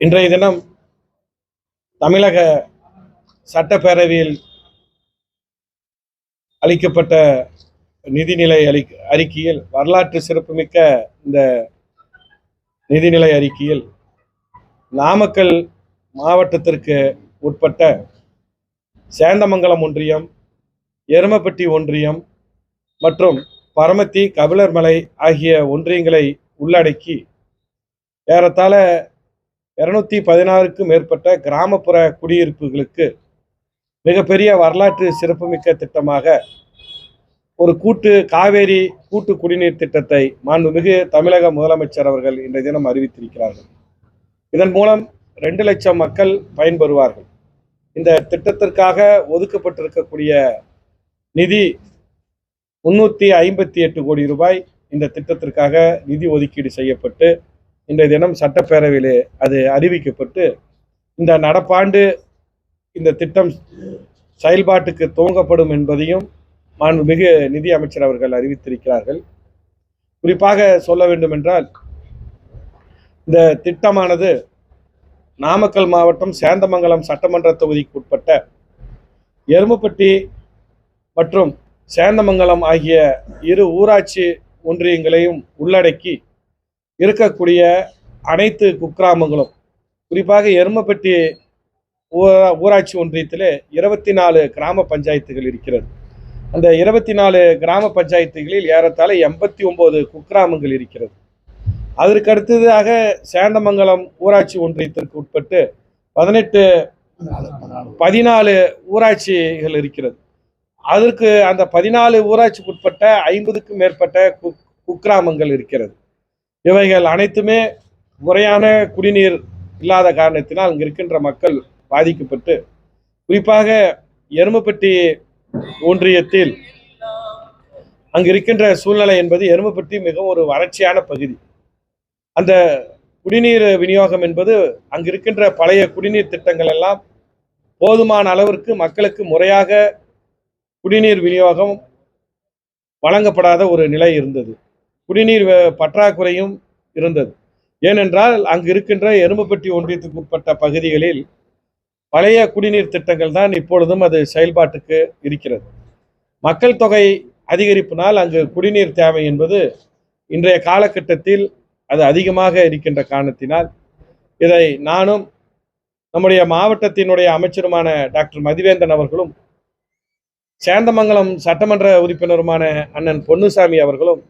இன்றைய தினம் தமிழக சட்டப்பேரவையில் அளிக்கப்பட்ட நிதிநிலை அளி அறிக்கையில் வரலாற்று சிறப்புமிக்க இந்த நிதிநிலை அறிக்கையில் நாமக்கல் மாவட்டத்திற்கு உட்பட்ட சேந்தமங்கலம் ஒன்றியம் எருமப்பட்டி ஒன்றியம் மற்றும் பரமத்தி கபிலர்மலை ஆகிய ஒன்றியங்களை உள்ளடக்கி ஏறத்தாழ இருநூத்தி பதினாறுக்கும் மேற்பட்ட கிராமப்புற குடியிருப்புகளுக்கு மிகப்பெரிய வரலாற்று சிறப்புமிக்க திட்டமாக ஒரு கூட்டு காவேரி கூட்டு குடிநீர் திட்டத்தை மாண்புமிகு தமிழக முதலமைச்சர் அவர்கள் இன்றைய தினம் அறிவித்திருக்கிறார்கள். இதன் மூலம் ரெண்டு லட்சம் மக்கள் பயன்பெறுவார்கள். இந்த திட்டத்திற்காக ஒதுக்கப்பட்டிருக்கக்கூடிய நிதி முன்னூத்தி ஐம்பத்தி எட்டு கோடி ரூபாய் இந்த திட்டத்திற்காக நிதி ஒதுக்கீடு செய்யப்பட்டு இன்றைய தினம் சட்டப்பேரவையிலே அது அறிவிக்கப்பட்டு இந்த நடப்பாண்டு இந்த திட்டம் செயல்பாட்டுக்கு துவங்கப்படும் என்பதையும் மாண்புமிகு நிதி அமைச்சர் அவர்கள் அறிவித்திருக்கிறார்கள். குறிப்பாக சொல்ல வேண்டும் என்றால் இந்த திட்டமானது நாமக்கல் மாவட்டம் சேந்தமங்கலம் சட்டமன்ற தொகுதிக்கு உட்பட்ட எருமப்பட்டி மற்றும் சேந்தமங்கலம் ஆகிய இரு ஊராட்சி ஒன்றியங்களையும் உள்ளடக்கி இருக்கக்கூடிய அனைத்து குக்கிராமங்களும் குறிப்பாக எருமப்பட்டி ஊரா- ஊராட்சி ஒன்றியத்திலே இருபத்தி நாலு கிராம பஞ்சாயத்துகள் இருக்கிறது. அந்த இருபத்தி நாலு கிராம பஞ்சாயத்துகளில் ஏறத்தாழ எண்பத்தி ஒம்பது குக்கிராமங்கள் இருக்கிறது. அதற்கு அடுத்ததாக சேந்தமங்கலம் ஊராட்சி ஒன்றியத்திற்கு உட்பட்டு பதினெட்டு பதினாலு ஊராட்சிகள் இருக்கிறது. அதற்கு அந்த பதினாலு ஊராட்சிக்கு உட்பட்ட ஐம்பதுக்கும் மேற்பட்ட குக் குக்கிராமங்கள் இருக்கிறது. இவைகள் அனைத்துமே முறையான குடிநீர் இல்லாத காரணத்தினால் அங்கு இருக்கின்ற மக்கள் பாதிக்கப்பட்டு குறிப்பாக எருமப்பட்டி ஒன்றியத்தில் அங்கு இருக்கின்ற சூழ்நிலை என்பது எருமப்பட்டி மிகவும் ஒரு வறட்சியான பகுதி. அந்த குடிநீர் விநியோகம் என்பது அங்கு இருக்கின்ற பழைய குடிநீர் திட்டங்கள் எல்லாம் போதுமான அளவிற்கு மக்களுக்கு முறையாக குடிநீர் விநியோகம் வழங்கப்படாத ஒரு நிலை இருந்தது. குடிநீர் பற்றாக்குறையும் இருந்தது. ஏனென்றால் அங்கு இருக்கின்ற எருமப்பட்டி ஒன்றியத்துக்கு உட்பட்ட பகுதிகளில் பழைய குடிநீர் திட்டங்கள் தான் இப்பொழுதும் அது செயல்பாட்டுக்கு இருக்கிறது. மக்கள் தொகை அதிகரிப்பினால் அங்கு குடிநீர் தேவை என்பது இன்றைய காலகட்டத்தில் அது அதிகமாக இருக்கின்ற காரணத்தினால் இதை நானும் நம்முடைய மாவட்டத்தினுடைய அமைச்சருமான டாக்டர் மதிவேந்தன் அவர்களும் சேந்தமங்கலம் சட்டமன்ற உறுப்பினருமான அண்ணன் பொன்னுசாமி அவர்களும்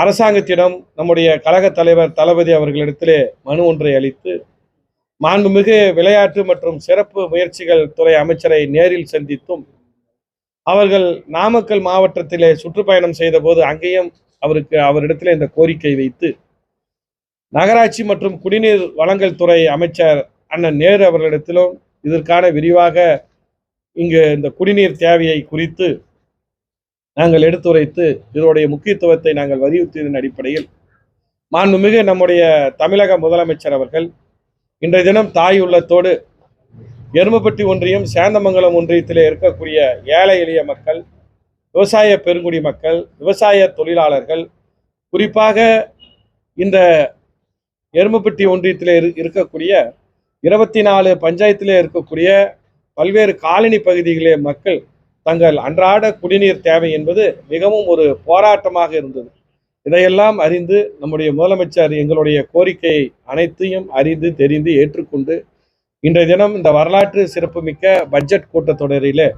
அரசாங்கத்திடம் நம்முடைய கழக தலைவர் தளபதி அவர்களிடத்திலே மனு ஒன்றை அளித்து மாண்புமிகு விளையாட்டு மற்றும் சிறப்பு முயற்சிகள் துறை அமைச்சரை நேரில் சந்தித்தும் அவர்கள் நாமக்கல் மாவட்டத்திலே சுற்றுப்பயணம் செய்தபோது அங்கேயும் அவருக்கு அவரிடத்திலே இந்த கோரிக்கை வைத்து நகராட்சி மற்றும் குடிநீர் வழங்கல் துறை அமைச்சர் அண்ணன் நேரு அவர்களிடத்திலும் இதற்கான விரிவாக இங்கு இந்த குடிநீர் தேவையை குறித்து நாங்கள் எடுத்துரைத்து இதனுடைய முக்கியத்துவத்தை நாங்கள் வலியுறுத்தியதன் அடிப்படையில் மாண்புமிகு நம்முடைய தமிழக முதலமைச்சர் அவர்கள் இன்றைய தினம் தாய் உள்ளத்தோடு எருமப்பட்டி ஒன்றியம் சேந்தமங்கலம் ஒன்றியத்தில் இருக்கக்கூடிய ஏழை எளிய மக்கள் விவசாய பெருங்குடி மக்கள் விவசாய தொழிலாளர்கள் குறிப்பாக இந்த எருமப்பட்டி ஒன்றியத்தில் இரு- இருக்கக்கூடிய இருபத்தி நாலு பஞ்சாயத்திலே இருக்கக்கூடிய பல்வேறு காலனி பகுதிகளிலே மக்கள் தங்கள் அன்றாட குடிநீர் தேவை என்பது மிகவும் ஒரு போராட்டமாக இருந்தது. இதையெல்லாம் அறிந்து நம்முடைய முதலமைச்சர் எங்களுடைய கோரிக்கையை அனைத்தையும் அறிந்து தெரிந்து ஏற்றுக்கொண்டு இன்றைய தினம் இந்த வரலாற்று சிறப்புமிக்க பட்ஜெட் கூட்டத்தொடரிலே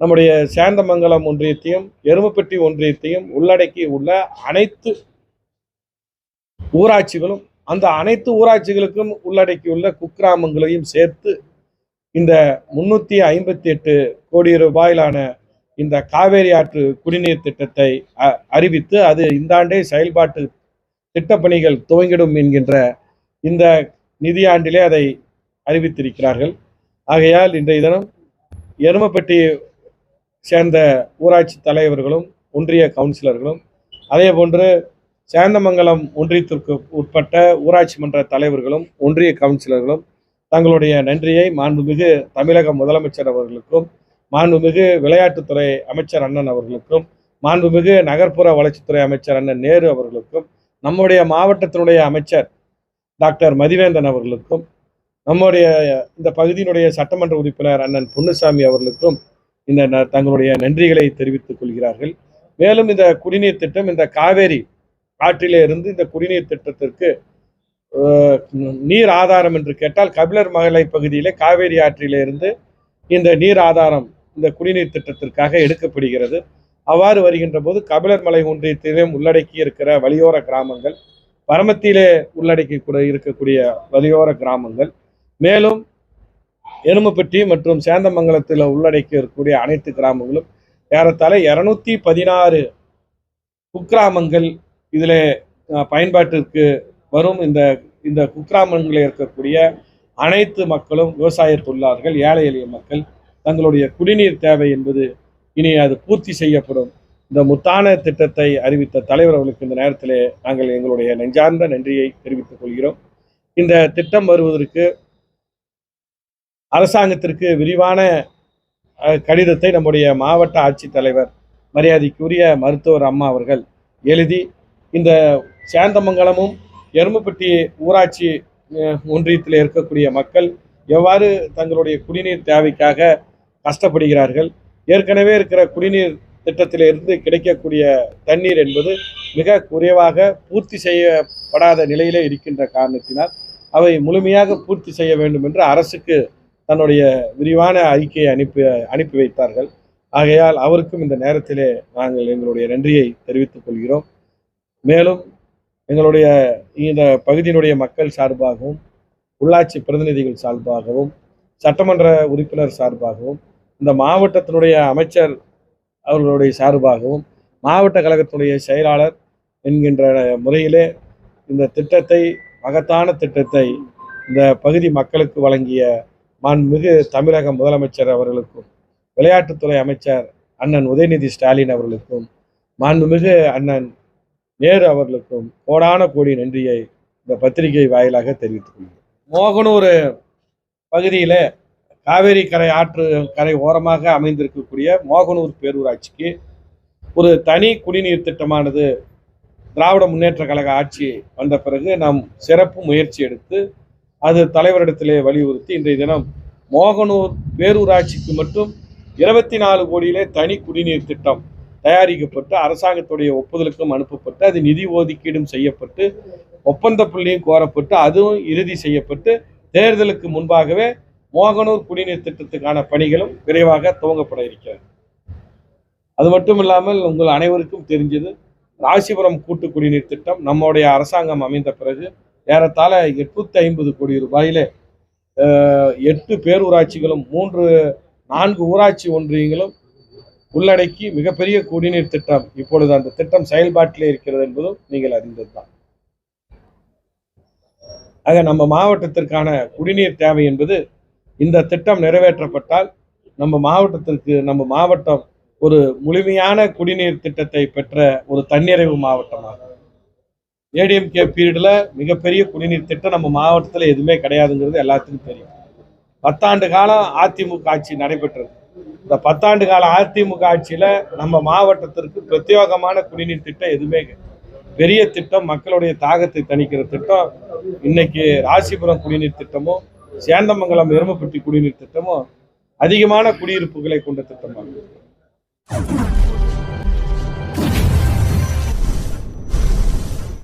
நம்முடைய சேந்தமங்கலம் ஒன்றியத்தையும் எருமப்பட்டி ஒன்றியத்தையும் உள்ளடக்கி உள்ள அனைத்து ஊராட்சிகளும் அந்த அனைத்து ஊராட்சிகளுக்கும் உள்ளடக்கியுள்ள குக்கிராமங்களையும் சேர்த்து இந்த முன்னூத்தி ஐம்பத்தி எட்டு கோடி ரூபாயிலான இந்த காவேரி ஆற்று குடிநீர் திட்டத்தை அ- அறிவித்து அது இந்த ஆண்டே செயல்பாட்டு திட்டப்பணிகள் துவங்கிடும் என்கின்ற இந்த நிதியாண்டிலே அதை அறிவித்திருக்கிறார்கள். ஆகையால் இன்றைய தினம் எருமப்பட்டி சேர்ந்த ஊராட்சி தலைவர்களும் ஒன்றிய கவுன்சிலர்களும் அதே போன்று சேந்தமங்கலம் ஒன்றியத்திற்கு உட்பட்ட ஊராட்சி மன்ற தலைவர்களும் ஒன்றிய கவுன்சிலர்களும் தங்களுடைய நன்றியை மாண்புமிகு தமிழக முதலமைச்சர் அவர்களுக்கும் மாண்புமிகு விளையாட்டுத்துறை அமைச்சர் அண்ணன் அவர்களுக்கும் மாண்புமிகு நகர்ப்புற வளர்ச்சித்துறை அமைச்சர் அண்ணன் நேரு அவர்களுக்கும் நம்முடைய மாவட்டத்தினுடைய அமைச்சர் டாக்டர் மதிவேந்தன் அவர்களுக்கும் நம்முடைய இந்த பகுதியினுடைய சட்டமன்ற உறுப்பினர் அண்ணன் பொன்னுசாமி அவர்களுக்கும் இந்த ந- தங்களுடைய நன்றிகளை தெரிவித்துக் கொள்கிறார்கள். மேலும் இந்த குடிநீர் திட்டம் இந்த காவேரி ஆற்றிலே இருந்து இந்த குடிநீர் திட்டத்திற்கு நீர் ஆதாரம் என்று கேட்டால் கபிலர் மகளை பகுதியிலே காவேரி ஆற்றிலிருந்து இந்த நீர் ஆதாரம் இந்த குடிநீர் திட்டத்திற்காக எடுக்கப்படுகிறது. அவ்வாறு வருகின்ற போது கபிலர் மலை ஒன்றியத்திலும் உள்ளடக்கி இருக்கிற வலியோர கிராமங்கள் பரமத்திலே உள்ளடக்கி கூட இருக்கக்கூடிய வலியோர கிராமங்கள் மேலும் எருமப்பட்டி மற்றும் சேந்தமங்கலத்தில் உள்ளடக்கி இருக்கக்கூடிய அனைத்து கிராமங்களும் ஏறத்தாழ இரநூத்தி பதினாறு குக்கிராமங்கள் இதில் பயன்பாட்டிற்கு வரும் இந்த இந்த குக்கிராமங்களில் இருக்கக்கூடிய அனைத்து மக்களும் விவசாய தொழிலாளர்கள் ஏழை எளிய மக்கள் தங்களுடைய குடிநீர் தேவை என்பது இனி அது பூர்த்தி செய்யப்படும். இந்த முத்தான திட்டத்தை அறிவித்த தலைவர் அவர்களுக்கு இந்த நேரத்திலே நாங்கள் எங்களுடைய நெஞ்சார்ந்த நன்றியை தெரிவித்துக் கொள்கிறோம். இந்த திட்டம் வருவதற்கு அரசாங்கத்திற்கு விரிவான அஹ், கடிதத்தை நம்முடைய மாவட்ட ஆட்சித்தலைவர் மரியாதைக்குரிய மருத்துவர் அம்மா அவர்கள் எழுதி இந்த சேந்தமங்கலமும் எருமப்பட்டி ஊராட்சி ஒன்றியத்தில் இருக்கக்கூடிய மக்கள் எவ்வாறு தங்களுடைய குடிநீர் தேவைக்காக கஷ்டப்படுகிறார்கள்? ஏற்கனவே இருக்கிற குடிநீர் திட்டத்திலிருந்து கிடைக்கக்கூடிய தண்ணீர் என்பது மிக குறைவாக பூர்த்தி செய்யப்படாத நிலையிலே இருக்கின்ற காரணத்தினால் அவை முழுமையாக பூர்த்தி செய்ய வேண்டும் என்று அரசுக்கு தன்னுடைய விரிவான அறிக்கையை அனுப்பி அனுப்பி வைத்தார்கள். ஆகையால் அவருக்கும் இந்த நேரத்திலே நாங்கள் எங்களுடைய நன்றியை தெரிவித்துக் கொள்கிறோம். மேலும் எங்களுடைய இந்த பகுதியினுடைய மக்கள் சார்பாகவும் உள்ளாட்சி பிரதிநிதிகள் சார்பாகவும் சட்டமன்ற உறுப்பினர் சார்பாகவும் இந்த மாவட்டத்தினுடைய அமைச்சர் அவர்களுடைய சார்பாகவும் மாவட்ட கழகத்தினுடைய செயலாளர் என்கின்ற முறையிலே இந்த திட்டத்தை மகத்தான திட்டத்தை இந்த பகுதி மக்களுக்கு வழங்கிய மாண்புமிகு தமிழக முதலமைச்சர் அவர்களுக்கும் விளையாட்டுத்துறை அமைச்சர் அண்ணன் உதயநிதி ஸ்டாலின் அவர்களுக்கும் மாண்புமிகு அண்ணன் நேரு அவர்களுக்கும் கோடான கோடி நன்றியை இந்த பத்திரிகை வாயிலாக தெரிவித்துக் கொள்கிறேன். மோகனூர் பகுதியில் காவேரி கரை ஆற்று கரை ஓரமாக அமைந்திருக்கக்கூடிய மோகனூர் பேரூராட்சிக்கு ஒரு தனி குடிநீர் திட்டமானது திராவிட முன்னேற்ற கழக ஆட்சி வந்த பிறகு நாம் சிறப்பு முயற்சி எடுத்து அது தலைவரிடத்திலே வலியுறுத்தி இன்றைய தினம் மோகனூர் பேரூராட்சிக்கு மட்டும் இருபத்தி நாலு கோடியிலே தனி குடிநீர் திட்டம் தயாரிக்கப்பட்டு அரசாங்கத்துடைய ஒப்புதலுக்கும் அனுப்பப்பட்டு அது நிதி ஒதுக்கீடும் செய்யப்பட்டு ஒப்பந்த புள்ளியும் கோரப்பட்டு அதுவும் இறுதி செய்யப்பட்டு தேர்தலுக்கு முன்பாகவே மோகனூர் குடிநீர் திட்டத்துக்கான பணிகளும் விரைவாக துவங்கப்பட இருக்கிறது. அது மட்டும் இல்லாமல் உங்கள் அனைவருக்கும் தெரிஞ்சது ராசிபுரம் கூட்டு குடிநீர் திட்டம் நம்முடைய அரசாங்கம் அமைந்த பிறகு ஏறத்தாழ எட்நூத்தி ஐம்பது கோடி ரூபாயிலே எட்டு பேரூராட்சிகளும் மூன்று நான்கு ஊராட்சி ஒன்றியங்களும் உள்ளடக்கி மிகப்பெரிய குடிநீர் திட்டம் இப்பொழுது அந்த திட்டம் செயல்பாட்டிலே இருக்கிறது என்பதும் நீங்கள் அறிந்ததுதான். ஆக நம்ம மாவட்டத்திற்கான குடிநீர் தேவை என்பது இந்த திட்டம் நிறைவேற்றப்பட்டால் நம்ம மாவட்டத்திற்கு நம்ம மாவட்டம் ஒரு முழுமையான குடிநீர் திட்டத்தை பெற்ற ஒரு தன்னிறைவு மாவட்டமாகும். ஏடிஎம்கே பீரியடில் மிகப்பெரிய குடிநீர் திட்டம் நம்ம மாவட்டத்தில் எதுவுமே கிடையாதுங்கிறது எல்லாத்துக்கும் தெரியும். பத்தாண்டு காலம் அதிமுக ஆட்சி நடைபெற்றது. இந்த பத்தாண்டு கால அதிமுக ஆட்சியில் நம்ம மாவட்டத்திற்கு பிரத்யேகமான குடிநீர் திட்டம் எதுவுமே பெரிய திட்டம் மக்களுடைய தாகத்தை தணிக்கிற திட்டம் இன்னைக்கு ராசிபுரம் குடிநீர் திட்டமும் சேந்தமங்கலம் எருமப்பட்டி குடிநீர் திட்டமும் அதிகமான குடியிருப்புகளை கொண்ட திட்டமாகும்.